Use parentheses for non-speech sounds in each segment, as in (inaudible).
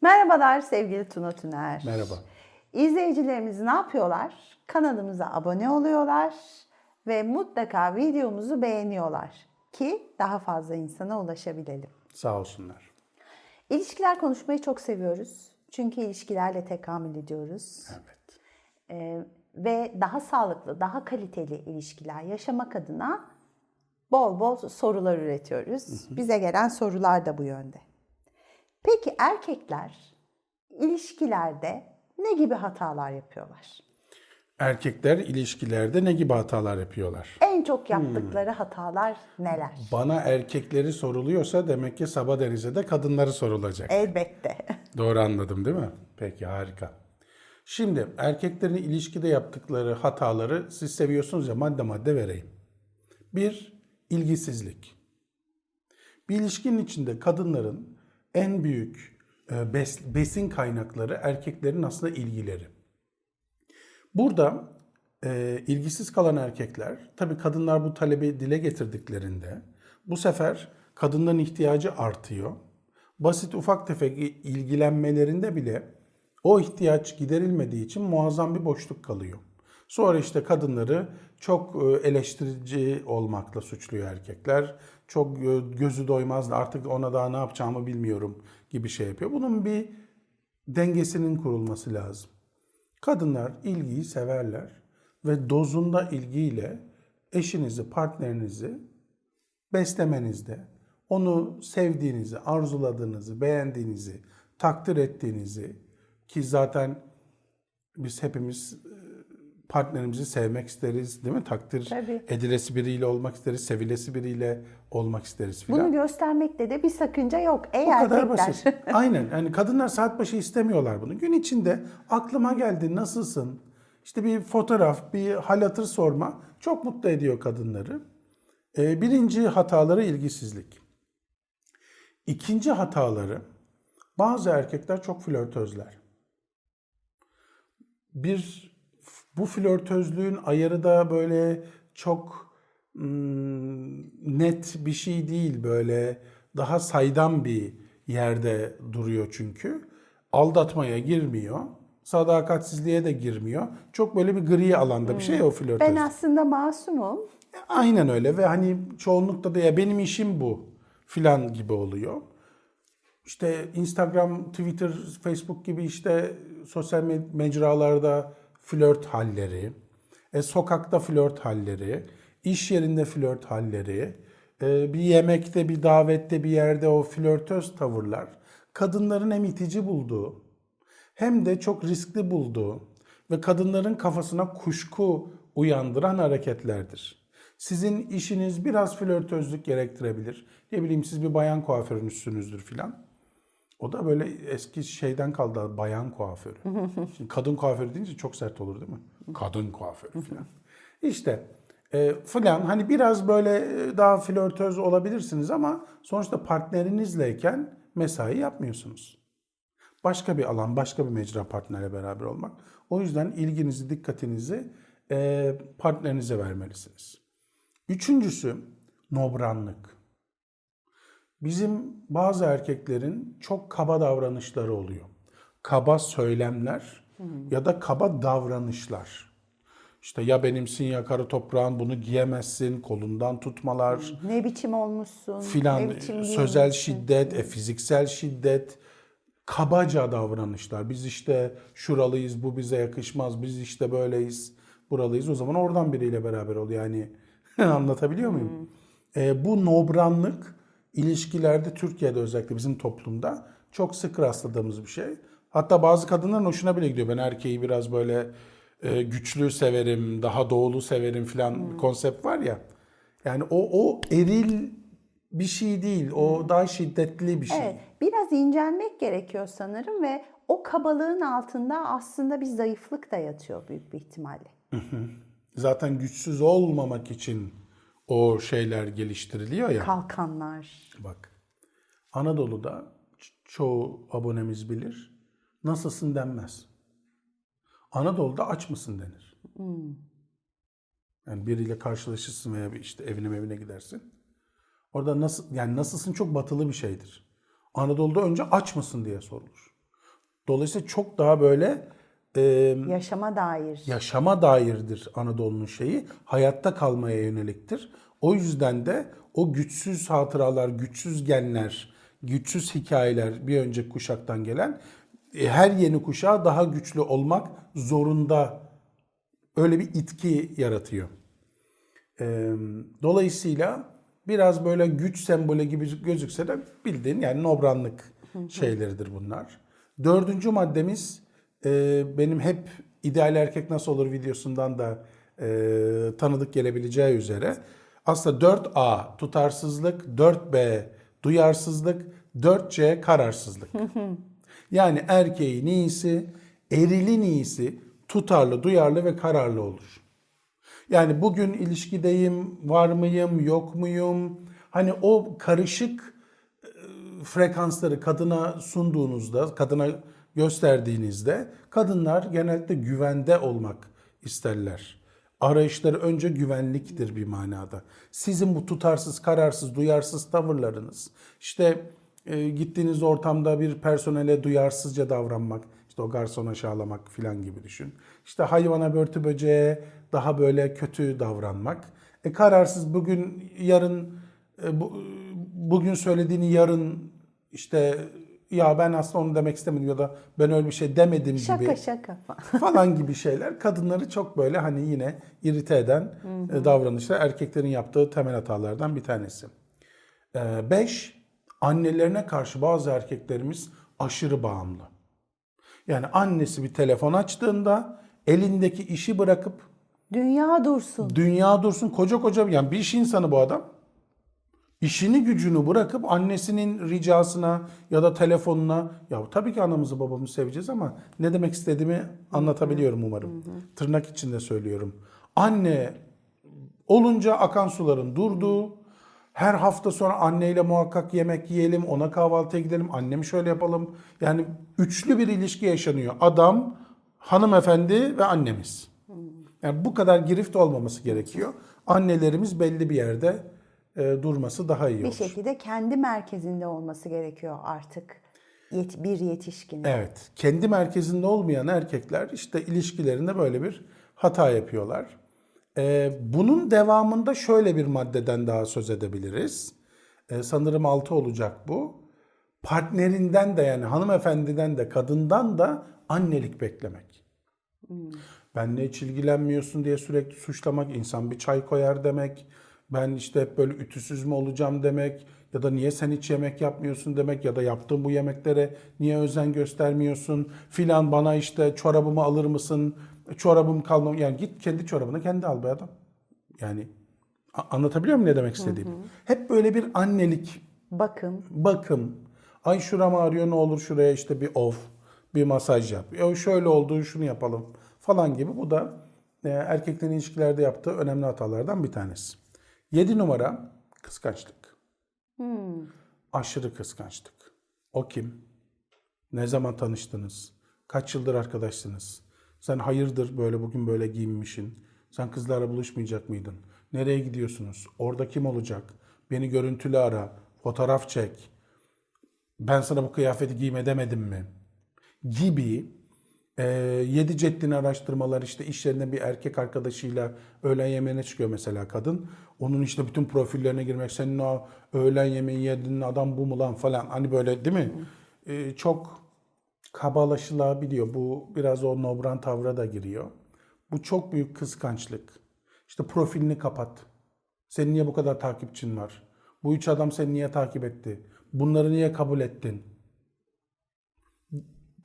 Merhabalar sevgili Tuna Tüner. Merhaba. İzleyicilerimiz ne yapıyorlar? Kanalımıza abone oluyorlar ve mutlaka videomuzu beğeniyorlar ki daha fazla insana ulaşabilelim. Sağ olsunlar. İlişkiler konuşmayı çok seviyoruz. Çünkü ilişkilerle tekamül ediyoruz. Evet. Ee, ve daha sağlıklı, daha kaliteli ilişkiler yaşamak adına bol bol sorular üretiyoruz. Bize gelen sorular da bu yönde. Peki erkekler ilişkilerde ne gibi hatalar yapıyorlar? Erkekler ilişkilerde ne gibi hatalar yapıyorlar? En çok yaptıkları hatalar neler? Bana erkekleri soruluyorsa demek ki Sabah Deniz'e de kadınları sorulacak. Elbette. (laughs) Doğru anladım değil mi? Peki harika. Şimdi erkeklerin ilişkide yaptıkları hataları siz seviyorsunuz ya madde madde vereyim. Bir, ilgisizlik. Bir ilişkinin içinde kadınların en büyük e, bes- besin kaynakları erkeklerin aslında ilgileri. Burada e, ilgisiz kalan erkekler, tabii kadınlar bu talebi dile getirdiklerinde bu sefer kadınların ihtiyacı artıyor. Basit ufak tefek ilgilenmelerinde bile o ihtiyaç giderilmediği için muazzam bir boşluk kalıyor. Sonra işte kadınları çok e, eleştirici olmakla suçluyor erkekler. Çok e, gözü doymaz artık ona daha ne yapacağımı bilmiyorum gibi şey yapıyor. Bunun bir dengesinin kurulması lazım. Kadınlar ilgiyi severler ve dozunda ilgiyle eşinizi, partnerinizi beslemenizde, onu sevdiğinizi, arzuladığınızı, beğendiğinizi, takdir ettiğinizi ki zaten biz hepimiz e, partnerimizi sevmek isteriz değil mi? Takdir Tabii. edilesi biriyle olmak isteriz, sevilesi biriyle olmak isteriz filan. Bunu göstermekte de bir sakınca yok. Ey Bu kadar erkekler. basit. (laughs) Aynen. Yani kadınlar saat başı istemiyorlar bunu. Gün içinde aklıma geldi nasılsın? İşte bir fotoğraf, bir hal hatır sorma çok mutlu ediyor kadınları. Ee, birinci hataları ilgisizlik. İkinci hataları bazı erkekler çok flörtözler. Bir bu flörtözlüğün ayarı da böyle çok hmm, net bir şey değil böyle daha saydam bir yerde duruyor çünkü. Aldatmaya girmiyor. Sadakatsizliğe de girmiyor. Çok böyle bir gri alanda bir şey o flörtöz. Ben aslında masumum. Aynen öyle ve hani çoğunlukta da ya benim işim bu filan gibi oluyor. İşte Instagram, Twitter, Facebook gibi işte sosyal mecralarda flört halleri, e, sokakta flört halleri, iş yerinde flört halleri, e, bir yemekte, bir davette, bir yerde o flörtöz tavırlar kadınların hem itici bulduğu hem de çok riskli bulduğu ve kadınların kafasına kuşku uyandıran hareketlerdir. Sizin işiniz biraz flörtözlük gerektirebilir. Ne bileyim siz bir bayan kuaförünüzsünüzdür filan. O da böyle eski şeyden kaldı bayan kuaförü. (laughs) Şimdi kadın kuaförü deyince çok sert olur değil mi? Kadın kuaförü filan. İşte e, filan hani biraz böyle e, daha flörtöz olabilirsiniz ama sonuçta partnerinizleyken mesai yapmıyorsunuz. Başka bir alan, başka bir mecra partnerle beraber olmak. O yüzden ilginizi, dikkatinizi e, partnerinize vermelisiniz. Üçüncüsü nobranlık. Bizim bazı erkeklerin çok kaba davranışları oluyor. Kaba söylemler ya da kaba davranışlar. İşte ya benimsin ya karı toprağın bunu giyemezsin, kolundan tutmalar Ne biçim olmuşsun? filan ne biçim sözel şiddet, e, fiziksel şiddet, kabaca davranışlar. Biz işte şuralıyız, bu bize yakışmaz, biz işte böyleyiz, buralıyız. O zaman oradan biriyle beraber ol. Yani (laughs) anlatabiliyor muyum? E, bu nobranlık ilişkilerde Türkiye'de özellikle bizim toplumda çok sık rastladığımız bir şey. Hatta bazı kadınların hoşuna bile gidiyor. Ben erkeği biraz böyle e, güçlü severim, daha doğulu severim filan bir konsept var ya. Yani o o eril bir şey değil. O daha şiddetli bir şey. Evet, biraz incelmek gerekiyor sanırım ve o kabalığın altında aslında bir zayıflık da yatıyor büyük bir ihtimalle. Zaten güçsüz olmamak için o şeyler geliştiriliyor ya. Kalkanlar. Bak. Anadolu'da çoğu abonemiz bilir. Nasılsın denmez. Anadolu'da aç mısın denir. Yani biriyle karşılaşırsın veya bir işte evine evine gidersin. Orada nasıl yani nasılsın çok batılı bir şeydir. Anadolu'da önce aç mısın diye sorulur. Dolayısıyla çok daha böyle e, Yaşama dair. yaşama dairdir Anadolu'nun şeyi. Hayatta kalmaya yöneliktir. O yüzden de o güçsüz hatıralar, güçsüz genler, güçsüz hikayeler bir önceki kuşaktan gelen e, her yeni kuşağa daha güçlü olmak zorunda öyle bir itki yaratıyor. Dolayısıyla biraz böyle güç sembolü gibi gözükse de bildiğin yani nobranlık şeyleridir bunlar. Dördüncü maddemiz e, benim hep ideal erkek nasıl olur videosundan da e, tanıdık gelebileceği üzere aslında 4A tutarsızlık, 4B duyarsızlık, 4C kararsızlık. (laughs) Yani erkeğin iyisi, erilin iyisi tutarlı, duyarlı ve kararlı olur. Yani bugün ilişkideyim, var mıyım, yok muyum? Hani o karışık e, frekansları kadına sunduğunuzda, kadına gösterdiğinizde kadınlar genellikle güvende olmak isterler. Arayışları önce güvenliktir bir manada. Sizin bu tutarsız, kararsız, duyarsız tavırlarınız, işte e, gittiğiniz ortamda bir personele duyarsızca davranmak, işte o garson aşağılamak filan gibi düşün. İşte hayvana, börtü böceğe daha böyle kötü davranmak. E kararsız bugün, yarın, e, bu, bugün söylediğini yarın işte ya ben aslında onu demek istemedim ya da ben öyle bir şey demedim gibi Şaka şaka. falan gibi şeyler kadınları çok böyle hani yine irite eden e, davranışlar erkeklerin yaptığı temel hatalardan bir tanesi. E, Beş, annelerine karşı bazı erkeklerimiz aşırı bağımlı. Yani annesi bir telefon açtığında elindeki işi bırakıp Dünya dursun. dünya dursun koca koca yani bir iş insanı bu adam. İşini gücünü bırakıp annesinin ricasına ya da telefonuna ya tabii ki anamızı babamızı seveceğiz ama ne demek istediğimi anlatabiliyorum umarım. Tırnak içinde söylüyorum. Anne olunca akan suların durduğu, her hafta sonra anneyle muhakkak yemek yiyelim, ona kahvaltıya gidelim, annemi şöyle yapalım. Yani üçlü bir ilişki yaşanıyor. Adam, hanımefendi ve annemiz. Yani bu kadar girift olmaması gerekiyor. Annelerimiz belli bir yerde e, durması daha iyi Bir olur. şekilde kendi merkezinde olması gerekiyor artık. Yet, bir yetişkin. Evet. Kendi merkezinde olmayan erkekler işte ilişkilerinde böyle bir hata yapıyorlar. Ee, bunun devamında şöyle bir maddeden daha söz edebiliriz. Ee, sanırım altı olacak bu. Partnerinden de yani hanımefendiden de kadından da annelik beklemek. Benle hiç ilgilenmiyorsun diye sürekli suçlamak, insan bir çay koyar demek. Ben işte hep böyle ütüsüz mü olacağım demek ya da niye sen hiç yemek yapmıyorsun demek ya da yaptığım bu yemeklere niye özen göstermiyorsun filan bana işte çorabımı alır mısın? Çorabım kalmam yani git kendi çorabını kendi al be adam. Yani anlatabiliyor muyum ne demek istediğimi? Hep böyle bir annelik Bakım. bakım. Ay şuram ağrıyor ne olur şuraya işte bir of, bir masaj yap. Ya şöyle oldu şunu yapalım falan gibi. Bu da e, erkeklerin ilişkilerde yaptığı önemli hatalardan bir tanesi. 7 numara kıskançlık. Aşırı kıskançlık. O kim? Ne zaman tanıştınız? Kaç yıldır arkadaşsınız? Sen hayırdır böyle bugün böyle giyinmişsin? Sen kızlarla buluşmayacak mıydın? Nereye gidiyorsunuz? Orada kim olacak? Beni görüntülü ara, fotoğraf çek. Ben sana bu kıyafeti giyme demedim mi? Gibi e, yedi ceddini araştırmalar işte iş yerinde bir erkek arkadaşıyla öğlen yemeğine çıkıyor mesela kadın. Onun işte bütün profillerine girmek senin o öğlen yemeği yediğin adam bu mu lan falan hani böyle değil mi? E, çok kabalaşılabiliyor. Bu biraz o nobran tavra da giriyor. Bu çok büyük kıskançlık. İşte profilini kapat. Senin niye bu kadar takipçin var? Bu üç adam seni niye takip etti? Bunları niye kabul ettin?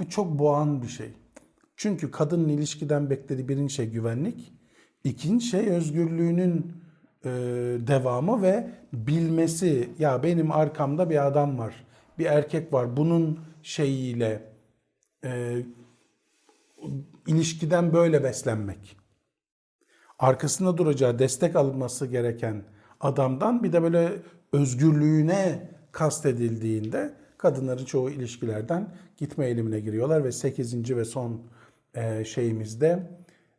Bu çok boğan bir şey. Çünkü kadının ilişkiden beklediği birinci şey güvenlik, ikinci şey özgürlüğünün e, devamı ve bilmesi. Ya benim arkamda bir adam var, bir erkek var. Bunun şeyiyle e, ilişkiden böyle beslenmek. Arkasında duracağı, destek alınması gereken adamdan bir de böyle özgürlüğüne kastedildiğinde kadınların çoğu ilişkilerden gitme eğilimine giriyorlar ve 8. ve son e, şeyimizde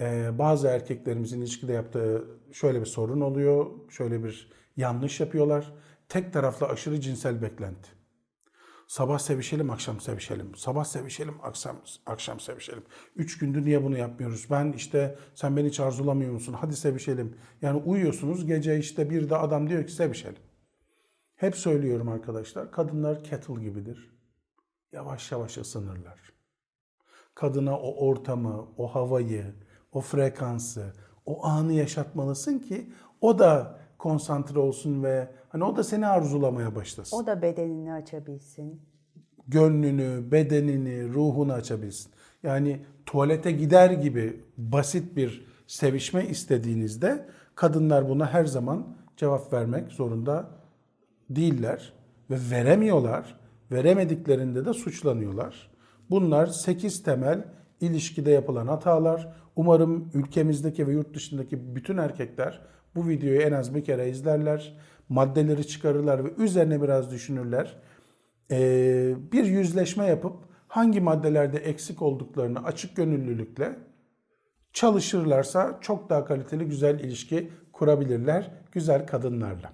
e, bazı erkeklerimizin ilişkide yaptığı şöyle bir sorun oluyor, şöyle bir yanlış yapıyorlar. Tek taraflı aşırı cinsel beklenti. Sabah sevişelim, akşam sevişelim. Sabah sevişelim, akşam akşam sevişelim. Üç gündür niye bunu yapmıyoruz? Ben işte sen beni hiç arzulamıyor musun? Hadi sevişelim. Yani uyuyorsunuz gece işte bir de adam diyor ki sevişelim. Hep söylüyorum arkadaşlar. Kadınlar kettle gibidir. Yavaş yavaş ısınırlar. Kadına o ortamı, o havayı, o frekansı, o anı yaşatmalısın ki o da konsantre olsun ve hani o da seni arzulamaya başlasın. O da bedenini açabilsin. Gönlünü, bedenini, ruhunu açabilsin. Yani tuvalete gider gibi basit bir sevişme istediğinizde kadınlar buna her zaman cevap vermek zorunda değiller ve veremiyorlar. Veremediklerinde de suçlanıyorlar. Bunlar 8 temel ilişkide yapılan hatalar. Umarım ülkemizdeki ve yurt dışındaki bütün erkekler bu videoyu en az bir kere izlerler. Maddeleri çıkarırlar ve üzerine biraz düşünürler. Ee, bir yüzleşme yapıp hangi maddelerde eksik olduklarını açık gönüllülükle çalışırlarsa çok daha kaliteli güzel ilişki kurabilirler güzel kadınlarla.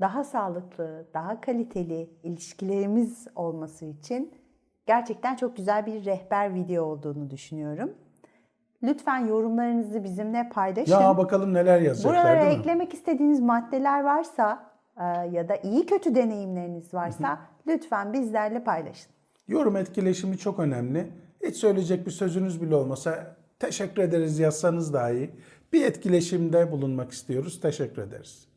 Daha sağlıklı, daha kaliteli ilişkilerimiz olması için gerçekten çok güzel bir rehber video olduğunu düşünüyorum. Lütfen yorumlarınızı bizimle paylaşın. Ya bakalım neler yazacaklar Buralara değil mi? eklemek istediğiniz maddeler varsa e, ya da iyi kötü deneyimleriniz varsa lütfen bizlerle paylaşın. Yorum etkileşimi çok önemli. Hiç söyleyecek bir sözünüz bile olmasa teşekkür ederiz yazsanız dahi bir etkileşimde bulunmak istiyoruz. Teşekkür ederiz.